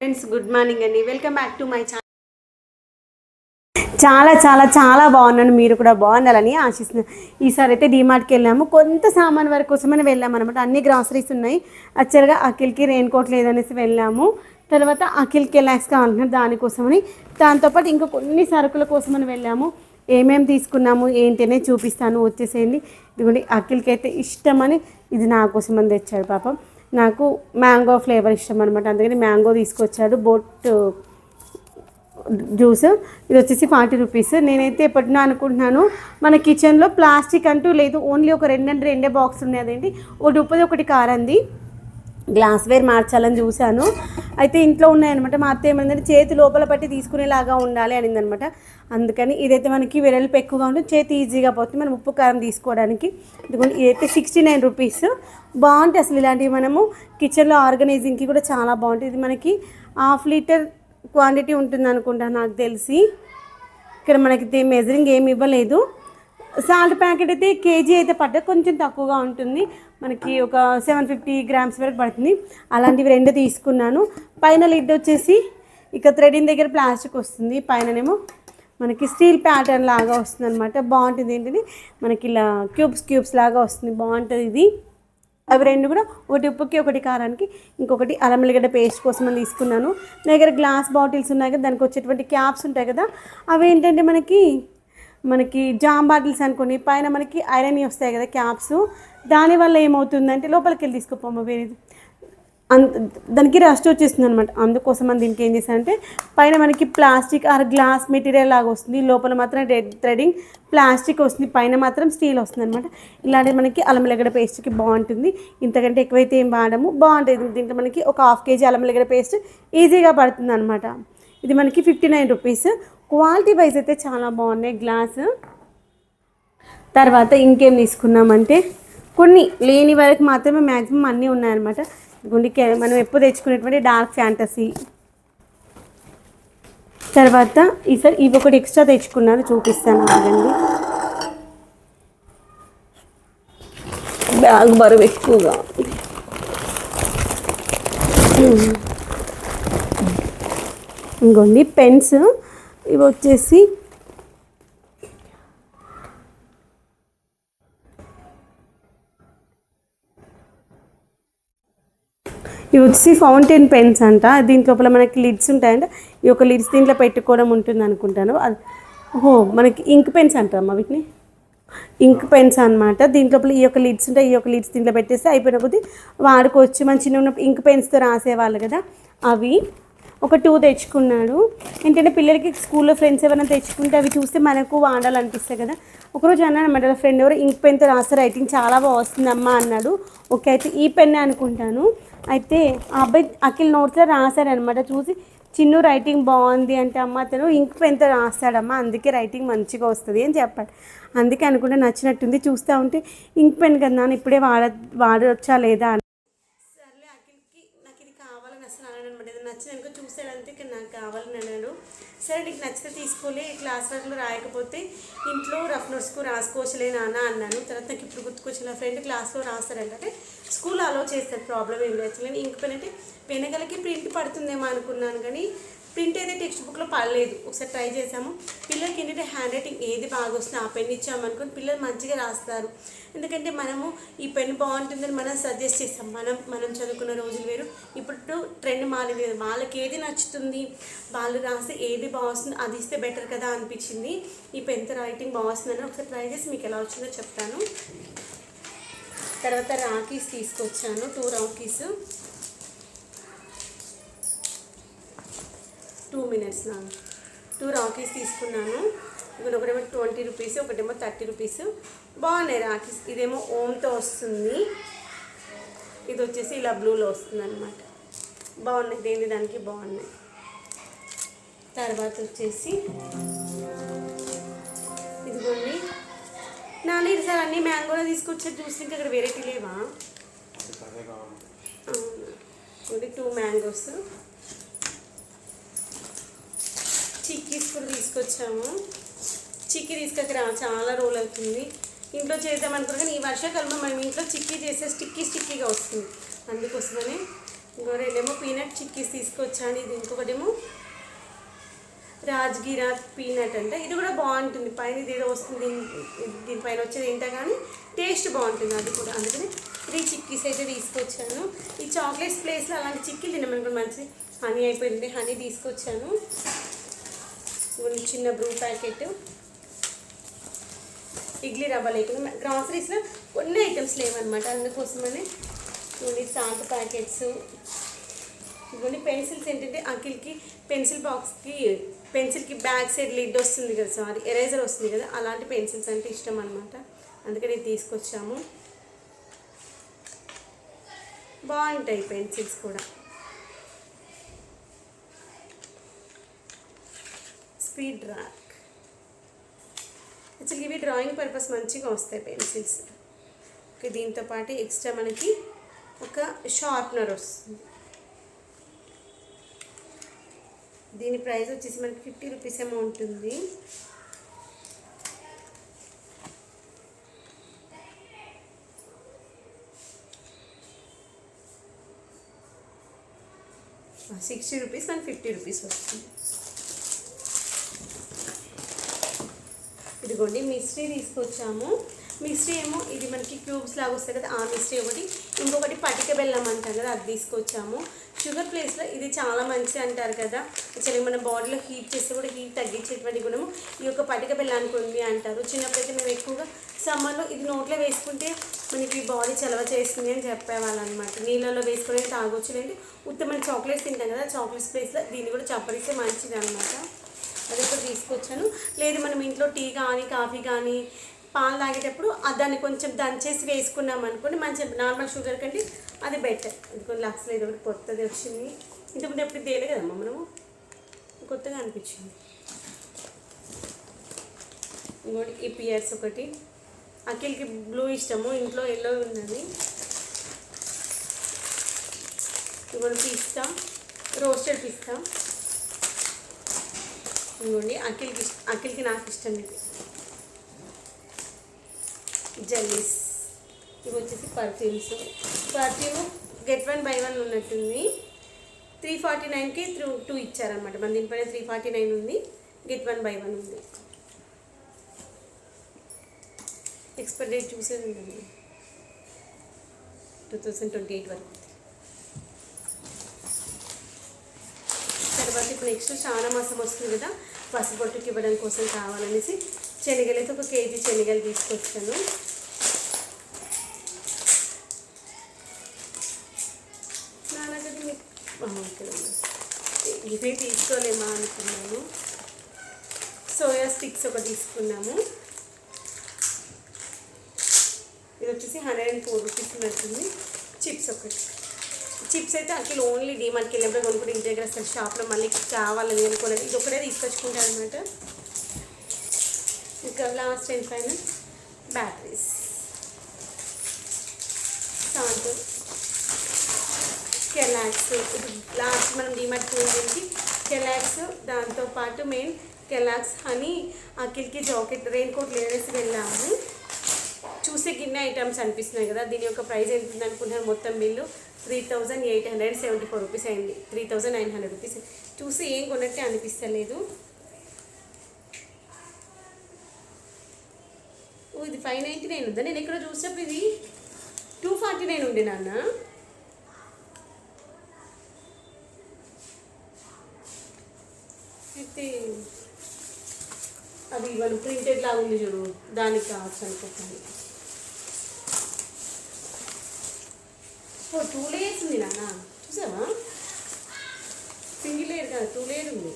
Friends good morning అండి. Welcome back to my channel చాలా చాలా చాలా బాగున్నాను. మీరు కూడా బాగుండాలని ఆశిస్తున్నాను ఈసారి అయితే డిమార్ట్కి వెళ్ళాము. కొంత సామాన్ వరకు కోసమని వెళ్ళాము అనమాట అన్ని గ్రాసరీస్ ఉన్నాయి. యాక్చువల్గా అఖిల్కి రెయిన్ కోట్ లేదనేసి వెళ్ళాము. తర్వాత అఖిల్కి ఎలాక్స్ కావాలంటున్నారు దానికోసమని. దాంతోపాటు ఇంకా కొన్ని సరుకుల కోసమని వెళ్ళాము. ఏమేమి తీసుకున్నాము ఏంటి అనేది చూపిస్తాను. వచ్చేసేయండి. ఇదిగోండి అఖిల్కి అయితే ఇష్టమని ఇది నా కోసం అని తెచ్చాడు పాపం. నాకు మ్యాంగో ఫ్లేవర్ ఇష్టం అనమాట అందుకని మ్యాంగో తీసుకొచ్చాడు. Boat juice. ఇది వచ్చేసి ఫార్టీ రూపీస్. నేనైతే ఎప్పటినో అనుకుంటున్నాను మన కిచెన్లో ప్లాస్టిక్ అంటూ లేదు. ఓన్లీ ఒక రెండు రెండే బాక్స్ ఉన్నాయి. అదేంటి? ఒకటి ఉప్పది ఒకటి కారంది. గ్లాస్ వేర్ మార్చాలని చూశాను. అయితే ఇంట్లో ఉన్నాయన్నమాట. మా అత్త ఏమైందంటే చేతి లోపల పట్టి తీసుకునేలాగా ఉండాలి అనిందనమాట అందుకని ఇదైతే మనకి వెడల్పు ఎక్కువగా ఉంటుంది చేతి ఈజీగా పోతుంది. మనం ఉప్పు కారం తీసుకోవడానికి ఇదైతే సిక్స్టీ నైన్ రూపీస్ బాగుంటాయి అసలు ఇలాంటివి మనము. కిచెన్లో ఆర్గనైజింగ్కి కూడా చాలా బాగుంటుంది ఇది మనకి హాఫ్ లీటర్ క్వాంటిటీ ఉంటుంది అనుకుంటా నాకు తెలిసి. ఇక్కడ మనకి మెజరింగ్ ఏమి ఇవ్వలేదు. సాల్ట్ ప్యాకెట్ అయితే కేజీ అయితే పడ్డ కొంచెం తక్కువగా ఉంటుంది. మనకి ఒక సెవెన్ ఫిఫ్టీ గ్రామ్స్ వరకు పడుతుంది. అలాంటివి రెండు తీసుకున్నాను. పైన లిడ్ వచ్చేసి ఇక థ్రెడింగ్ దగ్గర ప్లాస్టిక్ వస్తుంది. పైననేమో మనకి స్టీల్ ప్యాటర్న్ లాగా వస్తుంది అనమాట బాగుంటుంది ఏంటిది? మనకి ఇలా క్యూబ్స్ క్యూబ్స్ లాగా వస్తుంది. బాగుంటుంది ఇది. అవి రెండు కూడా ఒకటి ఉప్పుకి ఒకటి కారానికి ఇంకొకటి అల్లం ఎల్లిగడ్డ పేస్ట్ కోసం అని తీసుకున్నాను. నా దగ్గర గ్లాస్ బాటిల్స్ ఉన్నాయి కదా దానికి వచ్చేటువంటి క్యాప్స్ ఉంటాయి కదా అవి ఏంటంటే మనకి మనకి జామ్ బాటిల్స్ అనుకోని పైన మనకి ఐరన్ వస్తాయి కదా క్యాప్స్. దానివల్ల ఏమవుతుందంటే లోపలికి వెళ్ళి తీసుకుపోమ్మ వేరేది అంత దానికి రస్ట్ వచ్చేస్తుంది అనమాట అందుకోసం అని దీనికి ఏం చేశానంటే పైన మనకి ప్లాస్టిక్ ఆర్ గ్లాస్ మెటీరియల్ లాగా వస్తుంది. లోపల మాత్రం రెడ్ థ్రెడింగ్ ప్లాస్టిక్ వస్తుంది. పైన మాత్రం స్టీల్ వస్తుంది అనమాట ఇలాంటి మనకి అల్లం పేస్ట్కి బాగుంటుంది. ఇంతకంటే ఎక్కువైతే ఏం వాడము. బాగుంటుంది. దీంట్లో మనకి ఒక హాఫ్ కేజీ అల్లం పేస్ట్ ఈజీగా పడుతుంది అనమాట ఇది మనకి fifty nine rupees. Quality wise అయితే చాలా బాగున్నాయి గ్లాస్. తర్వాత ఇంకేం తీసుకున్నామంటే కొన్ని లేని వరకు మాత్రమే మ్యాక్సిమం అన్నీ ఉన్నాయన్నమాట. గుండెకి మనం ఎప్పుడు తెచ్చుకునేటువంటి డార్క్ ఫ్యాంటసీ. తర్వాత ఈసారి ఇవి ఒకటి ఎక్స్ట్రా తెచ్చుకున్నాను చూపిస్తాను ఆగండి. బ్యాగ్ బరువు ఎక్కువగా ఇంకోండి పెన్స్. ఇవి వచ్చేసి ఇవి వచ్చి ఫౌంటైన్ పెన్స్ అంట. దీని లోపల మనకి లిడ్స్ ఉంటాయంట. ఈ యొక్క లిడ్స్ దీంట్లో పెట్టుకోవడం ఉంటుంది అనుకుంటాను. అది ఓహో మనకి ఇంక్ పెన్స్ అంటారమ్మా వీటిని? ఇంక్ పెన్స్ అనమాట దీంట్లోపల ఈ యొక్క లిడ్స్ ఉంటాయి. ఈ యొక్క లిడ్స్ దీంట్లో పెట్టేస్తే అయిపోయిన కొద్దీ వాడుకోవచ్చు. మన చిన్న ఉన్నప్పుడు ఇంక్ పెన్స్తో రాసేవాళ్ళు కదా. అవి ఒక టూ తెచ్చుకున్నాడు. ఏంటంటే పిల్లలకి స్కూల్లో ఫ్రెండ్స్ ఏమైనా తెచ్చుకుంటే అవి చూస్తే మనకు వాడాలనిపిస్తాయి కదా. ఒకరోజు అన్నాడు అనమాట ఫ్రెండ్ ఎవరు ఇంక్ పెన్తో రాస్తే రైటింగ్ చాలా బాగా వస్తుందమ్మా అన్నాడు. ఓకే అయితే ఈ పెన్ అనుకుంటాను. అయితే ఆ అబ్బాయి అఖిల్ నోట్స్లో రాశాడనమాట చూసి చిన్ను రైటింగ్ బాగుంది అంటే అమ్మ అతను ఇంక్ పెన్తో రాస్తాడమ్మా అందుకే రైటింగ్ మంచిగా వస్తుంది అని చెప్పాడు. అందుకే అనుకుంటే నచ్చినట్టుంది చూస్తూ ఉంటే ఇంక్ పెన్ కదా నాన్న ఇప్పుడే వాడ వాడవచ్చా లేదా అని సర్లే అఖిల్కి నాకు ఇది కావాలని అసలు అన్నాడు అనమాట ఇది చూసాడంతే నాకు కావాలని అన్నాడు. సరే నీకు నచ్చితే తీసుకోలే క్లాస్ వర్క్లో రాయకపోతే ఇంట్లో రఫ్ నోట్స్కు రాసుకోవచ్చులే నాన్న అన్నాను. తర్వాత నాకు ఇప్పుడు గుర్తుకొచ్చి నా ఫ్రెండ్ క్లాస్లో రాస్తారంటే. స్కూల్ అలో చేస్తారు ప్రాబ్లం ఏం లేదు. నేను ఇంక పెన్ అంటే పెనగలకి ప్రింట్ పడుతుందేమో అనుకున్నాను కానీ ప్రింట్ అయితే టెక్స్ట్ బుక్లో పడలేదు. ఒకసారి ట్రై చేసాము పిల్లలకి ఏంటంటే హ్యాండ్ రైటింగ్ ఏది బాగా వస్తుంది ఆ పెన్ ఇచ్చామనుకుని పిల్లలు మంచిగా రాస్తారు. ఎందుకంటే మనము ఈ పెన్ బాగుంటుందని మనం సజెస్ట్ చేస్తాం. మనం మనం చదువుకున్న రోజులు వేరు. ఇప్పుడు ట్రెండ్ మారింది కదా. వాళ్ళకి ఏది నచ్చుతుంది? వాళ్ళు రాస్తే ఏది బాగుంది అది ఇస్తే బెటర్ కదా అనిపించింది. ఈ పెన్తో రైటింగ్ బాగుంటుందని ఒకసారి ట్రై చేసి మీకు ఎలా వచ్చిందో చెప్తాను. తర్వాత రాకీస్ తీసుకొచ్చాను టూ రాకీస్ టూ మినిట్స్ నా టూ రాకీస్ తీసుకున్నాను. ఇక్కడ ఒకటేమో ట్వంటీ రూపీస్ ఒకటేమో థర్టీ రూపీస్ బాగున్నాయి రాకీస్ ఇదేమో ఓమ్తో వస్తుంది. ఇది వచ్చేసి ఇలా బ్లూలో వస్తుంది అనమాట బాగున్నాయి దేని దానికి బాగున్నాయి. తర్వాత వచ్చేసి ఇదిగోండి. నాన్న సార్ అన్ని మ్యాంగోలో తీసుకొచ్చారు చూసి ఇంకా ఇక్కడ వెరైటీ లేవా? అవునా. ఇది టూ మ్యాంగోస్ చిక్కీస్ కూడా తీసుకొచ్చాము. చిక్కీ తీసుకొచ్చిరా చాలా రోజులు అవుతుంది. ఇంట్లో చేద్దాం అనుకున్నా కానీ ఈ వర్షాకాలంలో మనం ఇంట్లో చిక్కీ చేస్తే స్టిక్కీ స్టిక్కీగా వస్తుంది. అందుకోసమని ఇంకో రెండేమో పీనట్ చిక్కీస్ తీసుకొచ్చాను. ఇది ఇంకొకటేమో రాజ్గిరా పీనట్ అంటే. ఇది కూడా బాగుంటుంది. పైన ఇది ఏదో వస్తుంది. దీని- దీనిపైన వచ్చేది ఏంటో కానీ టేస్ట్ బాగుంటుంది అది కూడా. అందుకని త్రీ చిక్కీస్ అయితే తీసుకొచ్చాను. ఈ చాక్లెట్స్ ప్లేస్లో అలాంటి చిక్కీలు కూడా మంచిది. హనీ అయిపోయింది. హనీ తీసుకొచ్చాను. చిన్న బ్రూ ప్యాకెట్. ఇడ్లీ రవ్వ లేకుండా గ్రాసరీస్లో కొన్ని ఐటమ్స్ లేవన్నమాట. అందుకోసమని ఇవన్నీ సాల్ట్ ప్యాకెట్స్. ఇవన్నీ పెన్సిల్స్ ఏంటంటే అఖిల్కి పెన్సిల్ బాక్స్కి పెన్సిల్కి బ్యాక్ సైడ్ లిడ్ వస్తుంది కదా సారీ? ఎరేజర్ వస్తుంది కదా? అలాంటి పెన్సిల్స్ అంటే ఇష్టం అనమాట అందుకని తీసుకొచ్చాము. బాగుంటాయి పెన్సిల్స్ కూడా. స్పీడ్ ర్యాక్ యాక్చువల్గా ఇవి డ్రాయింగ్ పర్పస్ మంచిగా వస్తాయి పెన్సిల్స్. ఓకే దీంతో పాటు ఎక్స్ట్రా మనకి ఒక షార్ప్నర్ వస్తుంది. దీని ప్రైస్ వచ్చేసి మనకి ఫిఫ్టీ రూపీస్ ఏమో ఉంటుంది. Sixty rupees and fifty rupees వస్తుంది. ఇదిగోండి మిస్ట్రీ తీసుకొచ్చాము. మిస్ట్రీ ఏమో ఇది మనకి క్యూబ్స్ లాగా వస్తాయి కదా ఆ మిస్ట్రీ ఒకటి. ఇంకొకటి పటిక బెల్లం అంటాం కదా అది తీసుకొచ్చాము. షుగర్ ప్లేస్లో ఇది చాలా మంచిది అంటారు కదా. యాక్చువల్లీ మన బాడీలో హీట్ చేస్తే కూడా హీట్ తగ్గించేటువంటి గుణము ఈ యొక్క పటిక బెల్లానికి ఉంది అంటారు. చిన్నప్పుడైతే మేము ఎక్కువగా సమ్మర్లో ఇది నోట్లో వేసుకుంటే మనకి బాడీ చలవ చేస్తుంది అని చెప్పేవాళ్ళు అనమాట నీళ్ళలో వేసుకొని తాగొచ్చు. లేదంటే ఉత్తమైన చాక్లెట్స్ తింటాం కదా చాక్లెట్స్ ప్లేస్లో దీన్ని కూడా చప్పరిస్తే మంచిది అనమాట అది తీసుకొచ్చాను. లేదు మనం ఇంట్లో టీ కానీ కాఫీ కానీ పాలు తాగేటప్పుడు దాన్ని కొంచెం దంచేసి వేసుకున్నాం అనుకోండి మంచి నార్మల్ షుగర్ కంటే అది బెటర్. అది కొన్ని లక్షలు ఏదో ఒకటి కొత్తది వచ్చింది. ఇంతకుముందు ఎప్పుడు తేలే కదమ్మా మనము? కొత్తగా అనిపించింది. ఇంకోటి ఈ పియర్స్ ఒకటి. అఖిల్కి బ్లూ ఇష్టము ఇంట్లో ఎల్లో ఉన్నది. ఇంకోటి పిస్తా రోస్టెడ్ పిస్తా ఇంకోండి అఖిల్కి అఖిల్కి నాకు ఇష్టం ఇది. జెల్లీస్. ఇవి వచ్చేసి perfumes. Perfume get one buy one ఉన్నట్టుంది. త్రీ ఫార్టీ నైన్కి త్రూ టూ ఇచ్చారనమాట మన దీనిపైన త్రీ ఫార్టీ నైన్ ఉంది. గెట్ వన్ బై వన్ ఉంది. ఎక్స్పైర్ డేట్ చూసేది ఉందండి టూ థౌజండ్ ట్వంటీ ఎయిట్ వరకు. తర్వాత ఇప్పుడు నెక్స్ట్ శ్రావణ మాసం వస్తుంది కదా. పసుపొట్టుకి ఇవ్వడం కోసం కావాలనేసి శనగలు అయితే ఒక కేజీ శనగలు తీసుకొచ్చాను. నాన్నగది మీకు ఇవే తీసుకోలేమా అనుకున్నాను. సోయా స్టిక్స్ ఒక తీసుకున్నాము. ఇది వచ్చేసి హండ్రెడ్ అండ్ ఫోర్ రూపీస్ పడుతుంది చిప్స్ ఒకటి. చిప్స్ అయితే అసలు ఓన్లీ డీమార్ట్కి వెళ్ళినప్పుడు కొనుక్కుంటే ఇంటి దగ్గర అసలు షాప్లో మళ్ళీ కావాలని అనుకోలేదు. ఇది ఒకటే తీసుకొచ్చుకుంటాను అనమాట ఇంకా last and final batteries salt Kellogg's ఇది లాస్ట్ మనం డిమార్ట్ పోయింది కెలాక్స్ దాంతోపాటు మెయిన్ కెలాక్స్ అని అఖిల్కి జాకెట్ రెయిన్ కోట్ లేడేసి వెళ్ళాము. చూసే గిన్నె ఐటమ్స్ అనిపిస్తున్నాయి కదా దీని యొక్క ప్రైస్ ఎంత ఉంది మొత్తం bill? Three thousand eight hundred seventy four rupees అయింది. Three thousand nine hundred rupees చూసి ఏం కొన్నట్టే అనిపిస్తలేదు. ఇది ఫైవ్ నైంటీ నైన్ ఉందా? నేను ఎక్కడ చూసినప్పుడు ఇది టూ ఫార్టీ నైన్ ఉండే నాన్న. అయితే అది వాళ్ళు ప్రింటెడ్ లాగా ఉంది చూడు. దానికి కావచ్చు అనుకుంటాను. ఓ టూ లేయర్స్ ఉంది నాన్న. చూసావా? సింగిల్ లేయర్ కాదు టూ లేయర్ ఉంది.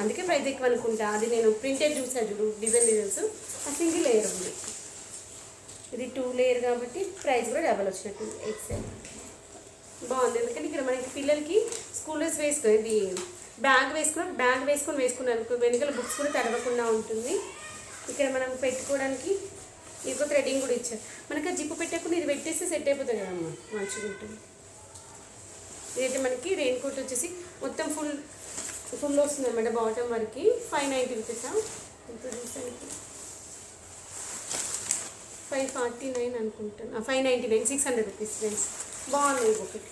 అందుకే ప్రైజ్ ఎక్కువ అనుకుంటా. అది నేను ప్రింటెడ్ చూసా చూడు డిజైన్ డిజైన్స్ ఆ సింగిల్ లేయర్ ఉంది. ఇది టూ లేయర్ కాబట్టి ప్రైస్ కూడా డబల్ వచ్చినట్టు ఎక్సెల్ బాగుంది. ఎందుకంటే ఇక్కడ మనకి పిల్లలకి స్కూల్ డ్రెస్ వేసుకొని ఇది బ్యాగ్ వేసుకుని బ్యాగ్ వేసుకొని వేసుకున్నాను అనుకో వెనుకల బుక్స్ కూడా తడవకుండా ఉంటుంది. ఇక్కడ మనం పెట్టుకోవడానికి ఇంకో థ్రెడింగ్ కూడా ఇచ్చారు. మనకి ఆ జిప్పు పెట్టకుండా ఇది పెట్టేస్తే సెట్ అయిపోతుంది కదమ్మా మంచిగా ఉంటుంది. ఇదైతే మనకి రెయిన్ కోట్ వచ్చేసి మొత్తం ఫుల్ ఫుల్ వస్తుంది అనమాట బాటమ్ వరకు ఫైవ్ నైంటీ రూపీసా ఎంత చూసానికి? ఫైవ్ ఫార్టీ నైన్ అనుకుంటాను. Five ninety nine six hundred rupees friends. బాగున్నాయి ఒకటి